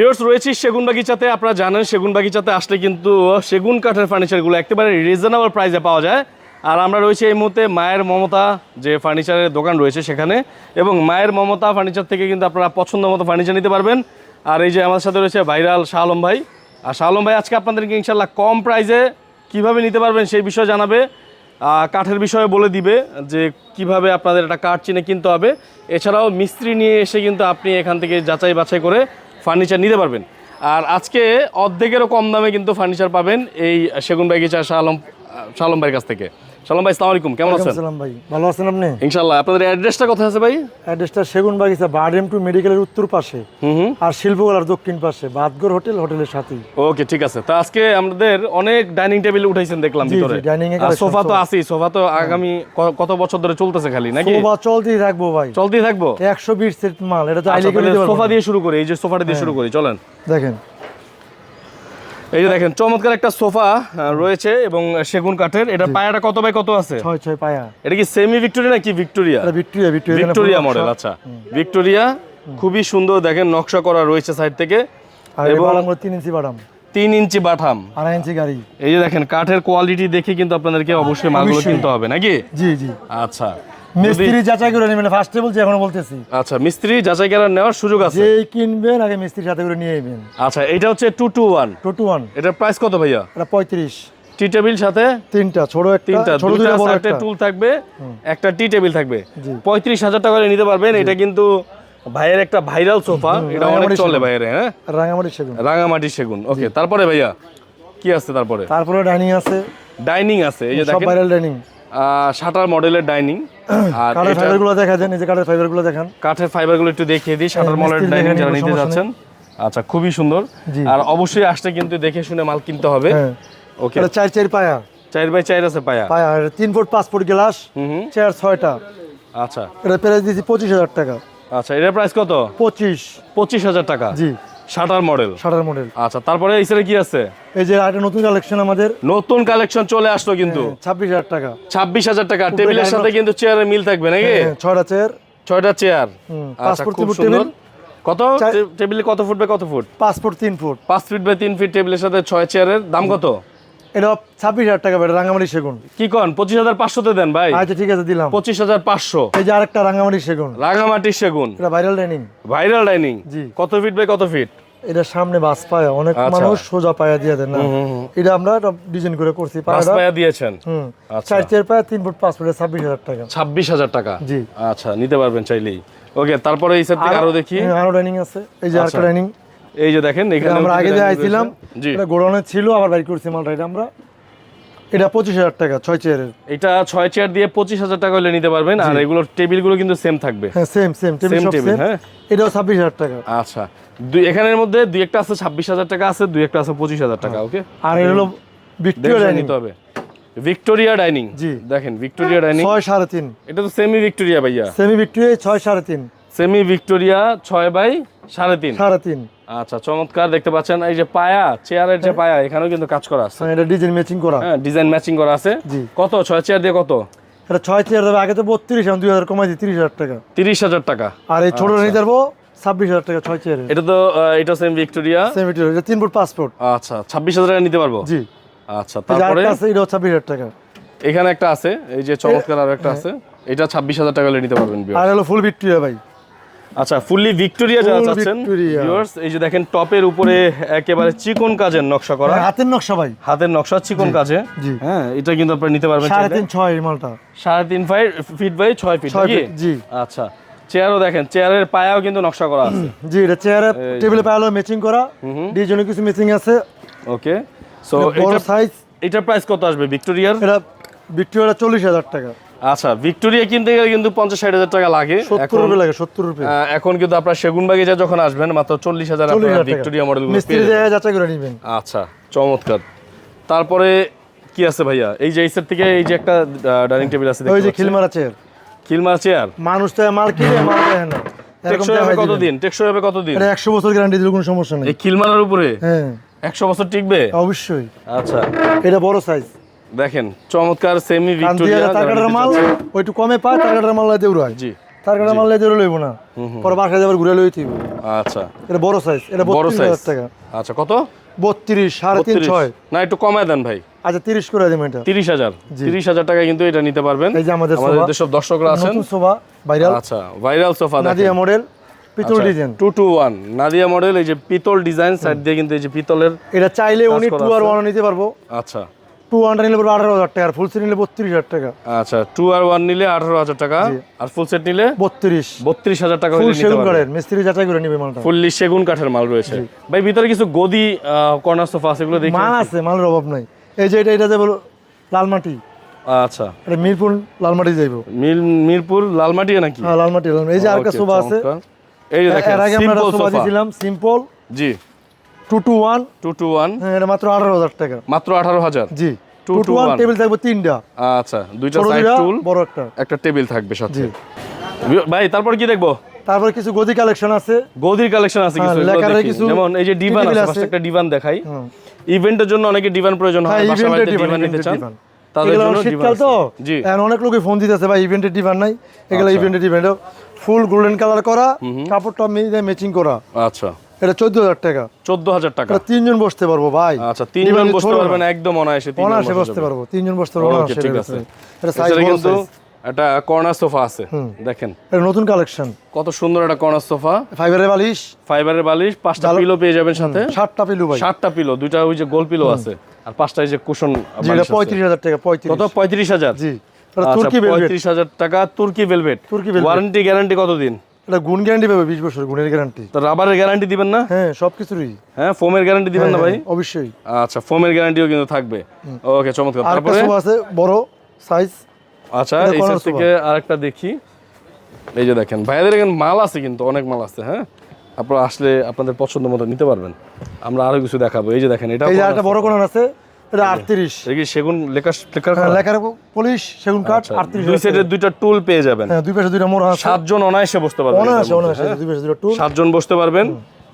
Viewers রয়েছি সেগুন বাগিচাতে। আপনারা জানেন সেগুন বাগিচাতে আসলে কিন্তু সেগুন কাঠের ফার্নিচারগুলো একেবারে রিজনেবল প্রাইসে পাওয়া যায়। আর আমরা রয়েছি এই মুহূর্তে মায়ের মমতা যে ফার্নিচারের দোকান রয়েছে সেখানে। এবং মায়ের মমতা ফার্নিচার থেকে কিন্তু আপনারা পছন্দ মতো ফার্নিচার নিতে পারবেন। আর এই যে আমাদের সাথে রয়েছে ভাইরাল শাহ আলম ভাই। আর শাহ আলম ভাই আজকে আপনাদেরকে ইনশাল্লাহ কম প্রাইসে কীভাবে নিতে পারবেন সেই বিষয়ে জানাবে। কাঠের বিষয়ে বলে দিবে যে কীভাবে আপনাদের একটা কাঠ চিনে কিনতে হবে। এছাড়াও মিস্ত্রি নিয়ে এসে কিন্তু আপনি এখান থেকে যাচাই বাছাই করে ফার্নিচার নিতে পারবেন। আর আজকে অর্ধেকেরও কম দামে কিন্তু ফার্নিচার পাবেন এই সেগুন বাগিচা শাহ আলম শাহ আলম ভাইয়ের কাছ থেকে। শালম ভাই সালাম আলাইকুম। কেমন আছেন? সালাম ভাই। ভালো আছেন আপনি? ইনশাল্লাহ আপনাদের অ্যাড্রেসটা কোথায় আছে ভাই? অ্যাড্রেসটা সেগুন বাগিচা টু মেডিকেলের উত্তর পাশে। আর শিল্পকলার দক্ষিণ পাশে বাদগর হোটেল হোটেলের সাথেই। ওকে ঠিক আছে। তো আজকে আমাদের অনেক ডাইনিং টেবিল উঠাইছেন দেখলাম ভিতরে। এর সোফা তো। আছেই সোফা তো আগামী কত বছর ধরে চলতেছে খালি নাকি? সোফা চলতেই থাকব ভাই। চলতেই থাকব? একশো বিশ সেট মাল এটা তো আচ্ছা, আইলে সোফা দিয়ে শুরু করি এই যে সোফাটা দিয়ে শুরু করি চলেন। দেখেন। এই যে দেখেন চমৎকার একটা সোফা রয়েছে এবং সেগুন কাঠের। এটা পায়াটা কত বাই কত আছে? ছয় ছয় পায়া। এটা কি সেমি ভিক্টোরিয়া নাকি ভিক্টোরিয়া এটা ভিক্টোরিয়া ভিক্টোরিয়া ভিক্টোরিয়া মডেল আচ্ছা। ভিক্টোরিয়া খুবই সুন্দর দেখেন নকশা করা রয়েছে সাইড থেকে। এবং তিন ইঞ্চি বাদাম। তিন ইঞ্চি বাঠাম আড়াই ইঞ্চি গাড়ি। এই যে দেখেন কাঠের কোয়ালিটি দেখে কিন্তু আপনাদেরকে অবশ্যই মালগুলো। কিনতে হবে নাকি? জি জি। আচ্ছা। মিস্ত্রি যাচাই করে নেবেন। ফার্স্টে বলছি এখনও বলতেছি। আচ্ছা মিস্ত্রি যাচাই করার নেওয়ার সুযোগ আছে? যেই কিনবেন আগে মিস্ত্রির সাথে করে নিয়ে নেবেন। আচ্ছা এটা হচ্ছে two two one two two one এটার প্রাইস কত ভাইয়া? এটা পঁয়ত্রিশ। টি টেবিল সাথে? তিনটা ছোট একটা তিনটা ছোট দুটা বড় একটা। টুল থাকবে একটা টি টেবিল থাকবে। জি। পঁয়ত্রিশ হাজার টাকা করে নিতে পারবেন এটা কিন্তু ভাইয়ের একটা ভাইরাল সোফা এটা অনেক চলে। ভাইয়ের হ্যাঁ? রাঙামাটি সেগুন। রাঙামাটি সেগুন। ওকে তারপরে ভাইয়া কি আছে তারপরে? তারপরে ডাইনিং আছে। ডাইনিং আছে এই যে দেখেন। সব ভাইরাল ডাইনিং শাটার মডেলের ডাইনিং। আর কাঠের এটা ফাইবারগুলো দেখা যায় যে কাঠের ফাইবারগুলো দেখান। কাঠের ফাইবারগুলো একটু দেখিয়ে দিই শাটার হ্যাঁ, মডেলের ডাইনিং যারা নিতে যাচ্ছেন। আচ্ছা খুবই সুন্দর। আর অবশ্যই আসতে কিন্তু দেখে শুনে মাল কিনতে হবে। হ্যাঁ। ওকে এটা চার চার পায়া। চার বাই চার আছে পায়া। পায়া আর তিন ফুট পাঁচ ফুট গ্লাস চেয়ার ছয়টা। আচ্ছা। এটা প্রাইস দিয়েছি পঁচিশ হাজার টাকা। আচ্ছা এটার প্রাইস কত? পঁচিশ। পঁচিশ হাজার টাকা। জি। শাটার মডেল শাটার মডেল আচ্ছা তারপরে কি আছে? এই যে একটা নতুন কালেকশন আমাদের। নতুন কালেকশন চলে আসলো কিন্তু। ছাব্বিশ হাজার টাকা। ছাব্বিশ হাজার টাকা। টেবিলের সাথে কিন্তু চেয়ারের মিল থাকবে নাকি? হ্যাঁ, ছয়টা চেয়ার ছয়টা চেয়ার আচ্ছা ফুট খুব সুন্দর। টেবিল। কত? টেবিলে কত ফুট বাই কত ফুট? পাঁচ ফুট তিন ফুট। পাঁচ ফিট বাই তিন ফিট টেবিলের সাথে ছয় চেয়ারের দাম কত? এটা ছাব্বিশ হাজার টাকা বেটা রাঙামাটি সেগুন। কি কন? পঁচিশ হাজার পাঁচশোতে দেন ভাই। আচ্ছা ঠিক আছে দিলাম। পঁচিশ হাজার পাঁচশো। এই যে আরেকটা রাঙামাটি সেগুন। রাঙামাটি সেগুন। এটা ভাইরাল ডাইনিং ভাইরাল ডাইনিং জি। কত ফিট বাই কত ফিট এটা সামনে বাস পায়া অনেক আচ্ছা। মানুষ সোজা পায়া দিয়ে দেন না। এটা আমরা ডিজাইন করে করছি পাঁচ পায়া দিয়েছেন? হুম। আচ্ছা। চার পায়া তিন ফুট পাঁচ ফুট ছাব্বিশ হাজার টাকা। ছাব্বিশ হাজার টাকা? জি। আচ্ছা নিতে পারবেন চাইলেই। ওকে তারপরে এই থেকে আরও দেখি। আরও ডাইনিং আছে। এই যে আচ্ছা। আরেকটা ডাইনিং এই যে দেখেন এখানে আমরা আগে যে আইছিলাম এটা গোডাউনে ছিল আবার বাইর করছি মালটা এটা আমরা। এটা পঁচিশ হাজার টাকা ছয় চেয়ারের। এটা ছয় চেয়ার দিয়ে পঁচিশ হাজার টাকা হলে নিতে পারবেন আর এগুলোর টেবিলগুলো কিন্তু সেম থাকবে। হ্যাঁ সেম সেম টেবিল table, হ্যাঁ। এটাও ছাব্বিশ হাজার টাকা। আচ্ছা। দুই এখানের মধ্যে দুই একটা আছে ছাব্বিশ হাজার টাকা আছে দুই একটা আছে পঁচিশ হাজার টাকা ওকে আর এটা হলো ভিক্টোরিয়া নিতে হবে। ভিক্টোরিয়া ডাইনিং জি। দেখেন ভিক্টোরিয়া ডাইনিং ছয় সাড়ে তিন। এটা তো সেমি ভিক্টোরিয়া ভাইয়া। সেমি ভিক্টোরিয়া ছয় সাড়ে তিন। সেমি ভিক্টোরিয়া ছয় বাই সাড়ে তিন। সাড়ে তিন। আচ্ছা চমৎকার দেখতে পাচ্ছেন। এই যে পায়া চেয়ারের যে পায়া এখানেও কিন্তু কাজ করা আছে। হ্যাঁ এটা ডিজাইন ম্যাচিং করা। হ্যাঁ ডিজাইন ম্যাচিং করা আছে। কত? ছয় চেয়ার দিয়ে কত? এটা ছয় চেয়ার দেবে আগে তো বত্রিশ এখন দুই হাজার কমাই দিই তিরিশ হাজার টাকা। তিরিশ হাজার টাকা। আর এই ছোট নিতে পারব ছাব্বিশ হাজার টাকা ছয় চেয়ারের। এটা তো এটা সেম ভিক্টোরিয়া সেমি ভিক্টোরিয়া এটা তিন ফুট ফুট। আচ্ছা ছাব্বিশ হাজার টাকা নিতে পারব? জি। আচ্ছা তারপরে? এটাও ছাব্বিশ হাজার টাকা। এখানে একটা আছে এই যে চমৎকার আর একটা আছে। এটা ছাব্বিশ হাজার টাকা নিতে পারবেন। আর হলো ফুল ভিক্টোরিয়া ভাই। আচ্ছা ফুললি ভিক্টোরিয়া যারা চাচ্ছেন viewers, এই যে দেখেন টপের উপরে একেবারে চিকন কাজের নকশা করা। হাতের নকশা ভাই। হাতের নকশা চিকন কাজে। হ্যাঁ এটা কিন্তু আপনি নিতে পারবেন সাড়ে চাইলে। তিন ছয় এই মালটা। সাড়ে তিন ফাইট ফিট বাই ছয় ফিট ছয় নাকি? জি। আচ্ছা চেয়ারও দেখেন চেয়ারের পায়াও কিন্তু নকশা করা আছে। জি এটা চেয়ারে টেবিলে পায়ালো ম্যাচিং করা। ডিজাইনে কিছু ম্যাচিং আছে। ওকে সো এটা সাইজ এটার প্রাইস কত আসবে ভিক্টোরিয়ার এটা ভিক্টোরিয়া চল্লিশ হাজার টাকা। আচ্ছা ভিক্টোরিয়া কিনতে গেলে কিন্তু পঞ্চাশ ষাট হাজার টাকা লাগে। সত্তর রুপে লাগে সত্তর রুপে। এখন কিন্তু আপনার সেগুন বাগিচা যখন আসবেন মাত্র চল্লিশ হাজার ভিক্টোরিয়া মডেল যাচাই করে নিবেন। আচ্ছা চমৎকার। তারপরে কি আছে ভাইয়া? এই যে এই সেট থেকে এই যে একটা ডাইনিং টেবিল আছে ওই যে খিলমারা চেয়ার খিলমার চেয়ার মানুষ তো মাল কিনে মাল দেয় না। টেকসই হবে। কতদিন? টেকসই হবে কতদিন? এটা একশো বছর গ্যারান্টি দিলে কোনো সমস্যা নেই। এই খিলমারার উপরে? হ্যাঁ। একশো বছর টিকবে? অবশ্যই। আচ্ছা। এটা বড় সাইজ দেখেন চমৎকার সেমি ভিক্টোরিয়া তার কাটার মাল ওইটু কমে পায় তার কাটার মাল দিয়ে উড়ায়। জি। তার কারণে মাল লেজের লইব না পরে বাসায় যাবার ঘুরে লই থইব আচ্ছা। এটা বড় সাইজ এটা বড় বত্রিশ সাইজ হাজার টাকা। আচ্ছা কত? বত্রিশ সাড়ে তিন 32? ছয়। না একটু কমায় দেন ভাই। আচ্ছা তিরিশ করে দিবেন এটা। তিরিশ হাজার। তিরিশ হাজার টাকায় কিন্তু এটা নিতে পারবেন। এই যে আমাদের আমাদের সোফা। যেসব দর্শকরা আছেন। নতুন সোফা ভাইরাল আচ্ছা ভাইরাল সোফা নাদিয়া মডেল পিতল design two two one Nadia model এই যে পিতল ডিজাইন সাইড দিয়ে কিন্তু এই যে পিতলের এটা চাইলে উনি করা টু আর আছে। ওয়ান নিতে পারব। আচ্ছা। টু ওয়ানটা নিলে পড়বে আঠারো হাজার টাকা আর ফুল সেট নিলে বত্রিশ হাজার টাকা। আচ্ছা টু আর ওয়ান নিলে আঠারো হাজার টাকা আর ফুল সেট নিলে বত্রিশ। বত্রিশ হাজার টাকা ফুল সেগুন কাঠের মিস্ত্রি যাচাই করে নিবে মালটা। ফুললি সেগুন কাঠের মাল রয়েছে। ভাই ভিতরে কিছু গদি কর্নার সোফা আছে এগুলো দেখি মাল আছে মালের অভাব নাই। এই যে এটা এটা যে বলো লালমাটি আচ্ছা। এটা মিরপুর লালমাটি যাইবো। মিল মিরপুর লালমাটি নাকি? হ্যাঁ লালমাটি লালমাটি এই যে আরেকটা সোফা আছে। এই যে দেখেন সিম্পল সোফা দিয়েছিলাম সিম্পল জি। Two two one. Two two one. হ্যাঁ এটা মাত্র আঠারো হাজার টাকা। মাত্র আঠারো হাজার? জি। Two two one. টেবিল থাকবে তিনটা। আচ্ছা দুইটা সাইড টুল বড় একটা। একটা টেবিল থাকবে সাথে। ভাই তারপর কি দেখব? তারপর কিছু গদি কালেকশন আছে। গদির কালেকশন আছে কিছু হ্যাঁ, যেমন এই যে ডিভান আছে। একটা ডিভান দেখাই। ইভেন্টের জন্য অনেকে ডিভান প্রয়োজন হয় হ্যাঁ বাসা বাড়িতে ডিভান ডিভান নিতে চান। তাদের জন্য শীতকাল তো? এখন অনেক লোকই ফোন দিতেছে ভাই ইভেন্টের ডিভান নাই। এগুলো ইভেন্টের ডিভান ফুল গোল্ডেন কালার করা কাপড়টা ম্যাচিং করা। আচ্ছা। এটা চোদ্দ হাজার টাকা। চোদ্দ হাজার টাকা তিনজন বসতে পারব ভাই। আচ্ছা তিনজন বসতে পারবেন একদম অনায়াসে অনায়াসে বসতে পারব তিনজন বসতে পারব ঠিক আছে। এটা সাইজ কিন্তু। একটা কর্নার সোফা আছে দেখেন। এটা নতুন কালেকশন কত সুন্দর একটা কর্নার সোফা ফাইবারের বালিশ। ফাইবারের বালিশ পাঁচটা পিলো পেয়ে যাবেন সাথে। ষাটটা পিলু ভাই। সাতটা পিলো দুইটা ওই যে গোল পিলো আছে। আর পাঁচটা এই যে কুশন যেটা পঁয়ত্রিশ হাজার টাকা পঁয়ত্রিশ। কত? পঁয়ত্রিশ হাজার। জি। তুর্কি ভেলভেট পঁয়ত্রিশ হাজার টাকা তুর্কি ভেলভেট তুর্কি। ওয়ারেন্টি গ্যারান্টি কতদিন? এটা গুণ গ্যারান্টি পাবে বিশ বছর গুণের গ্যারান্টি তো রাবারের গ্যারান্টি দিবেন না? হ্যাঁ সব কিছুরই। হ্যাঁ ফোমের গ্যারান্টি দিবেন না ভাই? অবশ্যই। আচ্ছা ফোমের গ্যারান্টিও কিন্তু থাকবে। ওকে চমৎকার। তারপরে? আছে বড় সাইজ আচ্ছা এই সাইড থেকে আরেকটা দেখি। এই যে দেখেন ভাইয়াদের এখানে মাল আছে কিন্তু অনেক মাল আছে হ্যাঁ? আপনারা আসলে আপনাদের পছন্দ মতো নিতে পারবেন। আমরা আরও কিছু দেখাবো। এই যে দেখেন এটা এই যে একটা বড় কোনার আছে এটা আটত্রিশ। এটা কি সেগুন লেখা লেখার হ্যাঁ, করা? লেখার পুলিশ সেগুন কাঠ আচ্ছা, আটত্রিশ দুই সাইডে দুইটা টুল পেয়ে যাবেন। হ্যাঁ দুই পাশে দুইটা মোড় আছে। সাতজন অনায়াসে বসতে পারবেন অনায়াসে অনায়াসে? দুই পাশে দুইটা টুল। সাতজন বসতে পারবেন।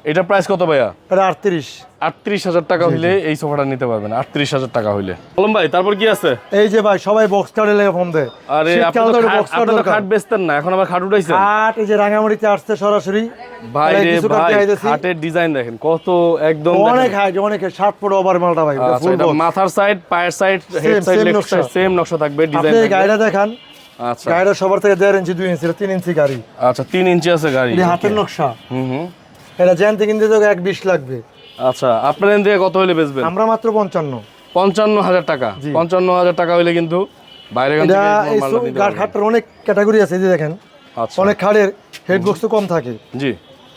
এটা প্রাইস কত ভাইয়া? এটা আটত্রিশ। আটত্রিশ হাজার টাকা হইলে এই সোফাটা নিতে পারবেন আটত্রিশ হাজার টাকা হইলে। বলুন ভাই তারপর কি আছে? এই যে ভাই সবাই বক্স কার্ডে লেগে ফোন দেয়। আরে আপনি তো খাট- বেচতেন না এখন আবার খাট উঠাইছেন। খাট এই যে রাঙামাটিতে আসছে সরাসরি। ভাই রে ভাই। খাটের ডিজাইন দেখেন কত একদম অনেক। হাইট অনেক ষাট ফুট ওভার মালটা ভাই আচ্ছা, ফুল এটা মাথার সাইড পায়ের সাইড হেড সাইড নকশা। সাইড সেম নকশা থাকবে ডিজাইন আপনি এই গাড়িটা দেখান। আচ্ছা। গাড়িটা সবার থেকে দেড় ইঞ্চি দুই ইঞ্চি এটা তিন ইঞ্চি গাড়ি। আচ্ছা তিন ইঞ্চি আছে গাড়ি। এটি হাতের নকশা। হুম হুম। এটা জ্যানতে কিনতে তো এক বিশ লাগবে। আচ্ছা আপনার এন থেকে কত হলে বেচবেন? আমরা মাত্র পঞ্চান্ন। পঞ্চান্ন হাজার টাকা। পঞ্চান্ন হাজার টাকা হইলে কিন্তু বাইরে। খাটটার অনেক ক্যাটাগরি আছে এই যে দেখেন। আচ্ছা। অনেক খাটের হেড বক্স তো কম থাকে। জি।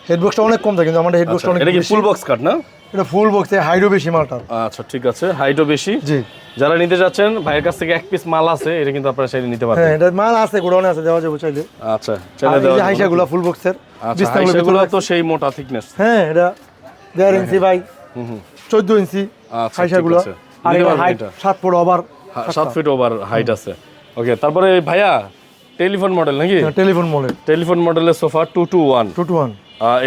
হেড বক্সটা অনেক কম থাকে কিন্তু আমাদের হেড বক্সটা অনেক এটা কি ফুল বক্স কাট না? এটা ফুল বক্স হাইটও বেশি মালটার। আচ্ছা ঠিক আছে। হাইটও বেশি? জি। যারা নিতে যাচ্ছেন ভাইয়ের কাছ থেকে এক পিস মাল আছে এটা কিন্তু আপনারা চাইলে নিতে পারবেন। হ্যাঁ এটা মাল আছে গোডাউনে আছে দেওয়া যাবে চাইলে। আচ্ছা চাইলে দেওয়া যাবে। হাইসাগুলো ফুল বক্সের আচ্ছা হাইসাগুলো তো সেই মোটা থিকনেস হ্যাঁ এটা দেড় ইঞ্চি বাই চোদ্দ ইঞ্চি আচ্ছা, হাইসাগুলো। আর এটা হাইট এটা। সাত ফুট ওভার হা- সাত ফিট ওভার হাইট আছে। ওকে তারপরে ভাইয়া টেলিফোন মডেল নাকি? টেলিফোন মডেল টেলিফোন মডেলের sofa two two one two two one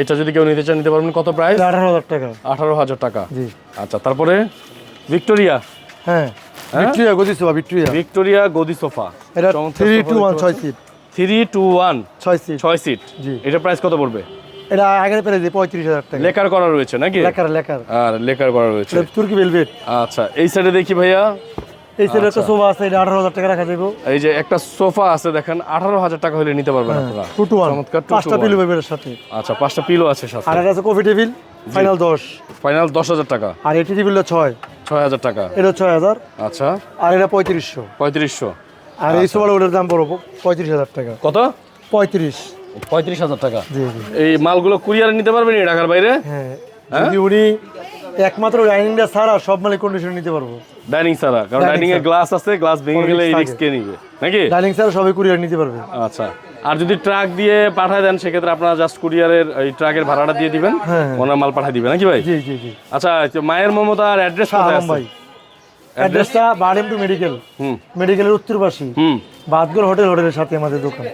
এটা যদি কেউ নিতে চান নিতে পারবেন কত প্রাইস আঠারো হাজার টাকা। আঠারো হাজার টাকা। জি। আচ্ছা তারপরে ভিক্টোরিয়া। হ্যাঁ। ভিক্টোরিয়া গদিস ভিক্টোরিয়া। ভিক্টোরিয়া গদি সোফা। এটা থ্রি টু ওয়ান ছয় সিট থ্রি টু ওয়ান ছয় সিট ছয় সিট জি। এটা প্রাইস কত পড়বে? এটা আগের পেরে দিই পঁয়ত্রিশ হাজার টাকা। লেকার করা রয়েছে নাকি? লেখার লেখার আর লেকার করা রয়েছে। তুর্কি ভেলভেট আচ্ছা এই সাইডে দেখি ভাইয়া। এই আচ্ছা। একটা সোফা আছে এটা আঠারো হাজার টাকা রাখা যাবে এই যে একটা সোফা আছে দেখেন আঠারো হাজার টাকা হলে নিতে পারবেন আপনারা। টু টু চমৎকার to পাঁচটা। পিলু এর সাথে। আচ্ছা পাঁচটা পিলো আছে সাথে। আর আছে কফি টেবিল ফাইনাল দশ। ফাইনাল দশ হাজার টাকা। আর এটি ছয়। ছয় হাজার টাকা। এটা ছয় হাজার। আচ্ছা। আর এটা পঁয়ত্রিশশো। পঁয়ত্রিশশো। আর এই সোফার ওটার দাম পড়ব পঁয়ত্রিশ হাজার টাকা। কত? পঁয়ত্রিশ। পঁয়ত্রিশ হাজার টাকা। জি জি। এই মালগুলো কুরিয়ারে নিতে পারবেন ঢাকার বাইরে? হ্যাঁ? যদি উনি একমাত্র ডাইনিংটা ছাড়া সব মালিক কন্ডিশন নিতে পারব। ডাইনিং ছাড়া কারণ ডাইনিং এ ছাড়া। গ্লাস আছে গ্লাস ভেঙে গেলে এই রিস্ক কে নিবে। নাকি? ডাইনিং ছাড়া সবাই কুরিয়ার নিতে পারবে। আচ্ছা। আর যদি ট্রাক দিয়ে পাঠায় দেন সেক্ষেত্রে আপনারা জাস্ট কুরিয়ারের এই ট্রাকের ভাড়াটা দিয়ে দিবেন হ্যাঁ, হ্যাঁ। ওনার মাল পাঠিয়ে দিবেন নাকি ভাই? জি জি জি। আচ্ছা মায়ের মমতার অ্যাড্রেস কোথায় আছে? ভাই। অ্যাড্রেসটা বারেম মেডিকেল হুম। মেডিকেলের উত্তর পাশে। হুম। বাদগর হোটেল হোটেলের সাথে আমাদের দোকান।